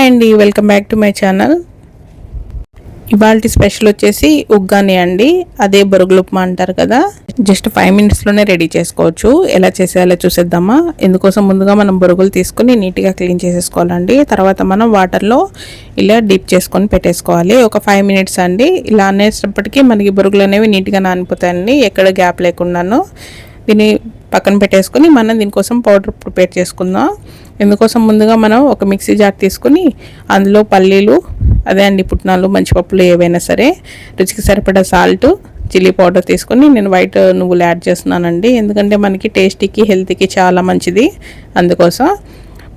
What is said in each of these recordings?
Hi అండి welcome back to my channel. ఇవాళ special వచ్చేసి ఉగ్గాని అండి. అదే బొరుగులు ఉప్మా అంటారు కదా. జస్ట్ ఫైవ్ మినిట్స్లోనే రెడీ చేసుకోవచ్చు. ఎలా చేసేయాలో చూసేద్దామా. ఎందుకోసం ముందుగా మనం బొరుగులు తీసుకుని నీట్గా క్లీన్ చేసేసుకోవాలండి. తర్వాత మనం వాటర్లో ఇలా డిప్ చేసుకొని పెట్టేసుకోవాలి. ఒక ఫైవ్ మినిట్స్ అండి. ఇలా అనేటప్పటికీ మనకి బొరుగులు అనేవి నీట్గా నానిపోతాయండి. ఎక్కడ గ్యాప్ లేకుండాను. దీన్ని పక్కన పెట్టేసుకొని మనం దీనికోసం పౌడర్ ప్రిపేర్ చేసుకుందాం. ఇందుకోసం ముందుగా మనం ఒక మిక్సీ జార్ తీసుకుని అందులో పల్లీలు అదే అండి పుట్నాలు మంచి పప్పులు ఏవైనా సరే రుచికి సరిపడా సాల్ట్ చిల్లీ పౌడర్ తీసుకొని నేను వైట్ నువ్వులు యాడ్ చేస్తున్నానండి. ఎందుకంటే మనకి టేస్టీకి హెల్త్కి చాలా మంచిది. అందుకోసం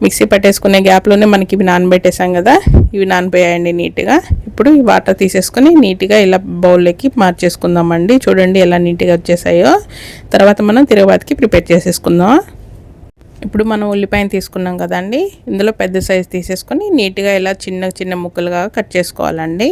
మిక్సీ పట్టేసుకునే గ్యాప్లోనే మనకి ఇవి నానబెట్టేసాం కదా ఇవి నానిపోయాయండి నీట్గా. ఇప్పుడు ఈ వాటర్ తీసేసుకొని నీట్గా ఇలా బౌల్లోకి మార్చేసుకుందామండి. చూడండి ఎలా నీట్గా వచ్చేసాయో. తర్వాత మనం తిరుగుబాతికి ప్రిపేర్ చేసేసుకుందాం. ఇప్పుడు మనం ఉల్లిపాయను తీసుకున్నాం కదండి. ఇందులో పెద్ద సైజు తీసేసుకొని నీట్గా ఇలా చిన్న చిన్న ముక్కలుగా కట్ చేసుకోవాలండి.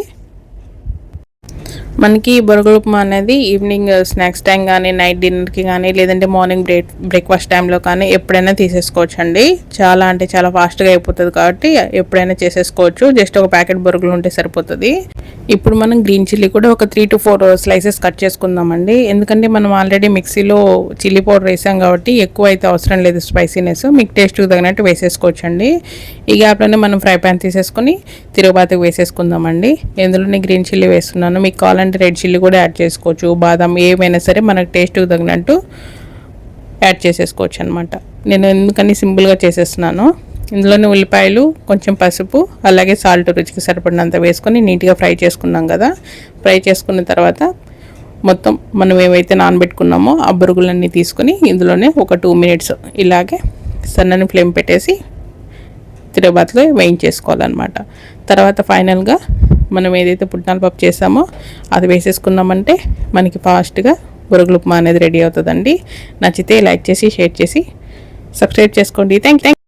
మనకి బొరుగుల ఉప్మా అనేది ఈవినింగ్ స్నాక్స్ టైం కానీ నైట్ డిన్నర్కి కానీ లేదంటే మార్నింగ్ బ్రేక్ బ్రేక్ఫాస్ట్ టైంలో కానీ ఎప్పుడైనా తీసేసుకోవచ్చు అండి చాలా అంటే చాలా ఫాస్ట్గా అయిపోతుంది కాబట్టి ఎప్పుడైనా చేసేసుకోవచ్చు. జస్ట్ ఒక ప్యాకెట్ బొరుగులు ఉంటే సరిపోతుంది. ఇప్పుడు మనం గ్రీన్ చిల్లీ కూడా ఒక three to four slices cut చేసుకుందామండి. ఎందుకంటే మనం ఆల్రెడీ మిక్సీలో చిల్లీ పౌడర్ వేసాం కాబట్టి ఎక్కువ అయితే అవసరం లేదు స్పైసీనెస్ మీకు టేస్ట్కి తగినట్టు వేసేసుకోవచ్చు అండి ఈ గ్యాప్లోనే మనం ఫ్రై ప్యాన్ తీసేసుకొని తిరుగుబాతికి వేసేసుకుందామండి. ఇందులోనే గ్రీన్ చిల్లీ వేస్తున్నాను మీకు కావాలంటే కావాలంటే రెడ్ చిల్లీ కూడా యాడ్ చేసుకోవచ్చు బాదం ఏమైనా సరే మనకు టేస్ట్కి తగినట్టు యాడ్ చేసేసుకోవచ్చు అనమాట నేను ఎందుకని సింపుల్గా చేసేస్తున్నాను ఇందులోనే ఉల్లిపాయలు కొంచెం పసుపు అలాగే సాల్ట్ రుచికి సరిపడినంత వేసుకొని నీట్గా ఫ్రై చేసుకున్నాం కదా ఫ్రై చేసుకున్న తర్వాత మొత్తం మనం ఏవైతే నానబెట్టుకున్నామో ఆ బురుగులన్నీ తీసుకొని ఇందులోనే ఒక టూ మినిట్స్ ఇలాగే సన్నని ఫ్లేమ్ పెట్టేసి తిరగబాతులో వేయించేసుకోవాలన్నమాట. తర్వాత ఫైనల్గా మనం ఏదైతే పుట్నాల పప్పు చేసామో అది వేసేసుకున్నామంటే మనకి ఫాస్ట్గా ఉరుగులు ఉప్మా అనేది రెడీ అవుతుందండి. నచ్చితే లైక్ చేసి షేర్ చేసి సబ్స్క్రైబ్ చేసుకోండి. Thank thank